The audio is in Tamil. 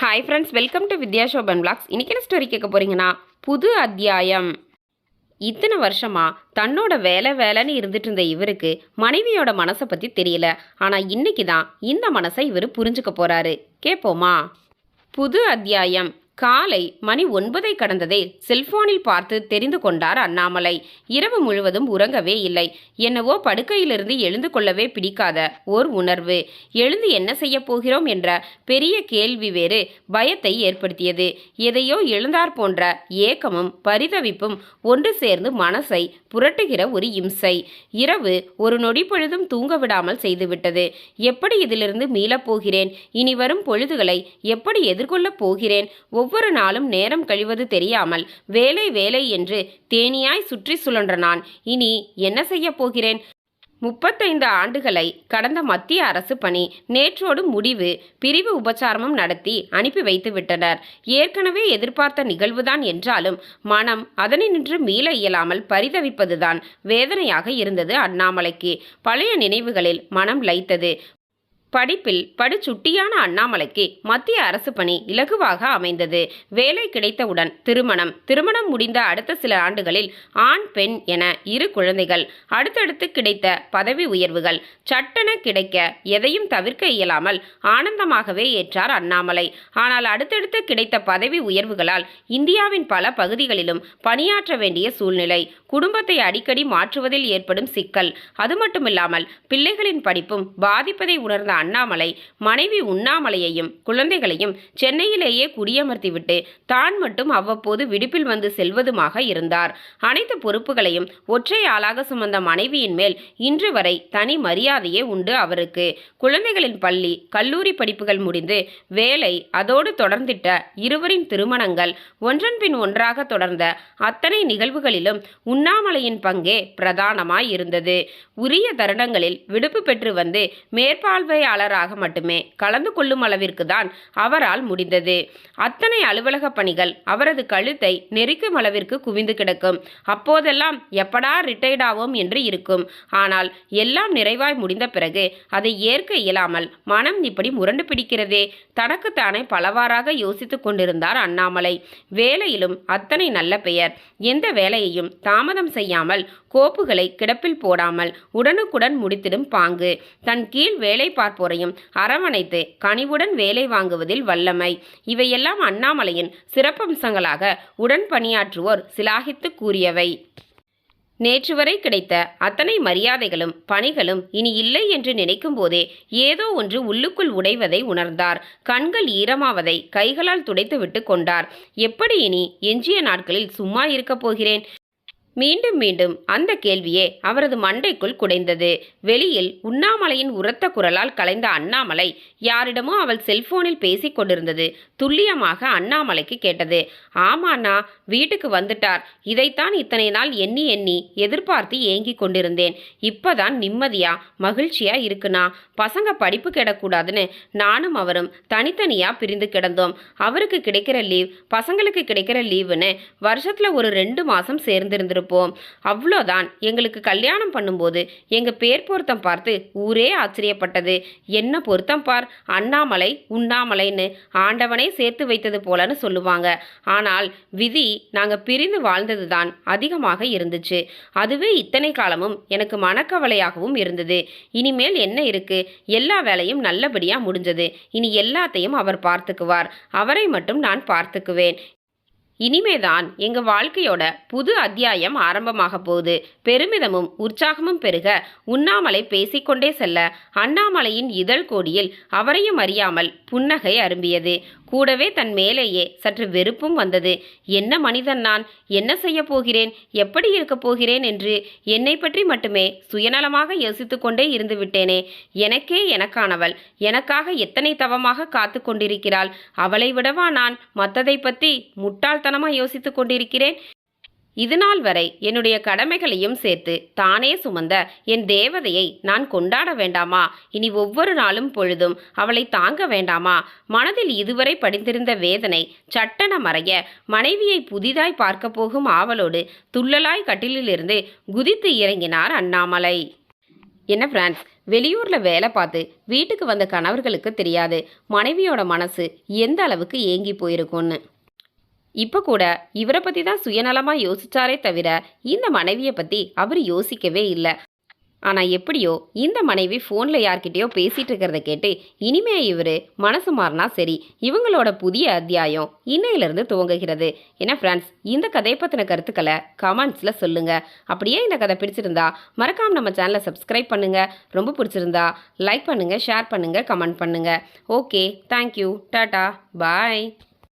Hi friends welcome to Vidya Shoban blogs இன்றைக்கி என்ன ஸ்டோரி கேட்க போகிறீங்கன்னா புது அத்தியாயம். இத்தனை வருஷமாக தன்னோட வேலை வேலைன்னு இருந்துட்டு இருந்த இவருக்கு மனைவியோட மனசை பற்றி தெரியல. ஆனால் இன்னைக்கு தான் இந்த மனசை இவர் புரிஞ்சுக்க போகிறாரு கேட்போமா புது அத்தியாயம். காலை மணி ஒன்பதை கடந்ததே செல்போனில் பார்த்து தெரிந்து கொண்டார் அண்ணாமலை. இரவு முழுவதும் உறங்கவே இல்லை. என்னவோ படுக்கையிலிருந்து எழுந்து கொள்ளவே பிடிக்காத ஓர் உணர்வு. எழுந்து என்ன செய்ய போகிறோம் என்ற பெரிய கேள்வி வேறு பயத்தை ஏற்படுத்தியது. எதையோ எழுந்தார் போன்ற ஏக்கமும் பரிதவிப்பும் ஒன்று சேர்ந்து மனசை புரட்டுகிற ஒரு இம்சை. இரவு ஒரு நொடி பொழுதும் தூங்க விடாமல் செய்துவிட்டது. எப்படி இதிலிருந்து மீளப் போகிறேன்? இனி வரும் பொழுதுகளை எப்படி எதிர்கொள்ளப் போகிறேன்? ஒவ்வொரு ஒவ்வொரு நாளும் நேரம் கழிவது தெரியாமல் வேலை வேலை என்று தேனியாய் சுற்றி சுழன்ற நான். இனி என்ன செய்யப் போகிறேன்? முப்பத்தைந்து ஆண்டுகளை கடந்த மத்திய அரசு பணி நேற்றோடு முடிவு பிரிவு உபச்சாரமும் நடத்தி அனுப்பி வைத்து விட்டனர். ஏற்கனவே எதிர்பார்த்த நிகழ்வுதான் என்றாலும் மனம் அதனை நின்று மீள இயலாமல் பரிதவிப்பதுதான் வேதனையாக இருந்தது அண்ணாமலைக்கு. பழைய நினைவுகளில் மனம் லைத்தது படிப்பில் படுசுட்டியான அண்ணாமலைக்கு மத்திய அரசு பணி இலகுவாக அமைந்தது. வேலை கிடைத்தவுடன் திருமணம். திருமணம் முடிந்த அடுத்த சில ஆண்டுகளில் ஆண் பெண் என இரு குழந்தைகள் அடுத்தடுத்து கிடைத்த பதவி உயர்வுகள் சட்டென கிடைக்க எதையும் தவிர்க்க இயலாமல் ஆனந்தமாகவே ஏற்றார் அண்ணாமலை. ஆனால் அடுத்தடுத்து கிடைத்த பதவி உயர்வுகளால் இந்தியாவின் பல பகுதிகளிலும் பணியாற்ற வேண்டிய சூழ்நிலை குடும்பத்தை அடிக்கடி மாற்றுவதில் ஏற்படும் சிக்கல். அது மட்டுமில்லாமல் பிள்ளைகளின் படிப்பும் பாதிப்பதை உணர்ந்த அண்ணாமலை மனைவி உண்ணாமலையையும் குழந்தைகளையும் சென்னையிலேயே குடியமர்த்திவிட்டு தான் மட்டும் அவ்வப்போது விடுப்பில் வந்து செல்வதுமாக இருந்தார். அனைத்து பொறுப்புகளையும் ஒற்றை ஆளாக சுமந்த மனைவியின் மேல் இன்று வரை தனி மரியாதையே உண்டு அவருக்கு. குழந்தைகளின் பள்ளி கல்லூரி படிப்புகள் முடிந்து வேலை அதோடு தொடர்ந்திட்ட இருவரின் திருமணங்கள் ஒன்றன் பின் ஒன்றாக தொடர்ந்த அத்தனை நிகழ்வுகளிலும் உண்ணாமலையின் பங்கே பிரதானமாய் இருந்தது. உரிய தருணங்களில் விடுப்பு பெற்று வந்து மேற்பார்வையாளராக மட்டுமே கலந்து கொள்ளும் அளவிற்கு தான் அவரால் முடிந்தது. அத்தனை அலுவலக பணிகள் அவரது கழுத்தை நெரிக்கும் அளவிற்கு குவிந்து கிடக்கும். அப்போதெல்லாம் எப்படா ரிட்டையர்ட் ஆவோம் என்று இருக்கும். ஆனால் எல்லாம் நிறைவாய் முடிந்த பிறகு அதை ஏற்க இயலாமல் மனம் இப்படி முரண்டு பிடிக்கிறதே. தனக்குத்தானே பலவாறாக யோசித்துக் கொண்டிருந்தார் அண்ணாமலை. வேலையிலும் அத்தனை நல்ல பெயர். எந்த வேலையையும் தாமதம் செய்யாமல் கோப்புகளை கிடப்பில் போடாமல் உடனுக்குடன் முடித்திடும் பாங்கு. தன் கீழ் வேலை பார்ப்போரையும் அரவணைத்து கனிவுடன் வேலை வாங்குவதில் வல்லமை. இவையெல்லாம் அண்ணாமலையின் சிறப்பம்சங்களாக உடன் பணியாற்றுவோர் சிலாகித்து கூறியவை. நேற்று வரை கிடைத்த அத்தனை மரியாதைகளும் பணிகளும் இனி இல்லை என்று நினைக்கும் போதே ஏதோ ஒன்று உள்ளுக்குள் உடைவதை உணர்ந்தார். கண்கள் ஈரமாவதை கைகளால் துடைத்துவிட்டு கொண்டார். எப்படி இனி எஞ்சிய நாட்களில் சும்மா இருக்கப் போகிறேன்? மீண்டும் மீண்டும் அந்த கேள்வியே அவரது மண்டைக்குள் குடைந்தது. வெளியில் உண்ணாமலையின் உரத்த குரலால் கலைந்த அண்ணாமலை யாரிடமோ அவள் செல்போனில் பேசிக் கொண்டிருந்தது. துல்லியமாக அண்ணாமலைக்கு கேட்டது. ஆமாண்ணா வீட்டுக்கு வந்துட்டார். இதைத்தான் இத்தனை நாள் எண்ணி எண்ணி எதிர்பார்த்து ஏங்கிக் கொண்டிருந்தேன். இப்பதான் நிம்மதியா மகிழ்ச்சியா இருக்குண்ணா. பசங்க படிப்பு கிடக்கூடாதுன்னு நானும் அவரும் தனித்தனியா பிரிந்து கிடந்தோம். அவருக்கு கிடைக்கிற லீவ் பசங்களுக்கு கிடைக்கிற லீவுன்னு வருஷத்துல ஒரு ரெண்டு மாசம் சேர்ந்திருந்திருப்போம். அவ்வளோதான். எங்களுக்கு கல்யாணம் பண்ணும்போது எங்கள் பேர் பொருத்தம் பார்த்து ஊரே ஆச்சரியப்பட்டது. என்ன பொருத்தம் பார்? அண்ணாமலை உண்ணாமலைன்னு ஆண்டவனே சேர்த்து வைத்தது போலன்னு சொல்லுவாங்க. ஆனால் விதி நாங்கள் பிரிந்து வாழ்ந்தது தான் அதிகமாக இருந்துச்சு. அதுவே இத்தனை காலமும் எனக்கு மனக்கவலையாகவும் இருந்தது. இனிமேல் என்ன இருக்கு? எல்லா வேலையும் நல்லபடியாக முடிஞ்சது. இனி எல்லாத்தையும் அவர் பார்த்துக்குவார். அவரை மட்டும் நான் பார்த்துக்குவேன். இனிமேதான் எங்கள் வாழ்க்கையோட புது அத்தியாயம் ஆரம்பமாக போகுது. பெருமிதமும் உற்சாகமும் பெருக உண்ணாமலை பேசிக்கொண்டே செல்ல அண்ணாமலையின் இதழ் கோடியில் அவரையும் அறியாமல் புன்னகை அரும்பியது. கூடவே தன் மேலேயே சற்று வெறுப்பும் வந்தது. என்ன மனிதன் நான்? என்ன செய்ய போகிறேன்? எப்படி இருக்கப் போகிறேன்? என்று என்னை பற்றி மட்டுமே சுயநலமாக யோசித்து கொண்டே இருந்து விட்டேனே. எனக்கே எனக்கானவள். எனக்காக எத்தனை தவமாக காத்து கொண்டிருக்கிறாள்? அவளை விடவா நான் மற்றதை பற்றி முட்டாள்தனமாக யோசித்துக் கொண்டிருக்கிறேன்? இதுநாள் வரை என்னுடைய கடமைகளையும் சேர்த்து தானே சுமந்த என் தேவதையை நான் கொண்டாட வேண்டாமா? இனி ஒவ்வொரு நாளும் பொழுதும் அவளை தாங்க வேண்டாமா? மனதில் இதுவரை படிந்திருந்த வேதனை சட்டன மறைய மனைவியை புதிதாய் பார்க்க போகும் ஆவலோடு துள்ளலாய் கட்டிலிலிருந்து குதித்து இறங்கினார் அண்ணாமலை. என்ன பிரான்ஸ் வெளியூரில் வேலை பார்த்து வீட்டுக்கு வந்த கணவர்களுக்கு தெரியாது. மனைவியோட மனசு எந்த அளவுக்கு ஏங்கி போயிருக்கும்னு. இப்போ கூட இவரை பற்றி தான் சுயநலமாக யோசிச்சாரே தவிர இந்த மனைவியை பற்றி அவர் யோசிக்கவே இல்லை. ஆனால் எப்படியோ இந்த மனைவி ஃபோனில் யார்கிட்டயோ பேசிகிட்டு இருக்கிறத கேட்டு இனிமே இவர் மனசு மாறினா சரி இவங்களோட புதிய அத்தியாயம் இன்னையிலிருந்து துவங்குகிறது. ஏன்னா ஃப்ரெண்ட்ஸ் இந்த கதையை பற்றின கருத்துக்களை கமெண்ட்ஸில் சொல்லுங்கள் அப்படியே இந்த கதை பிடிச்சிருந்தா மறக்காமல் நம்ம சேனலை சப்ஸ்கிரைப் பண்ணுங்கள் ரொம்ப பிடிச்சிருந்தா லைக் பண்ணுங்கள் ஷேர் பண்ணுங்கள் கமெண்ட் பண்ணுங்கள் ஓகே தேங்க்யூ டாட்டா பாய்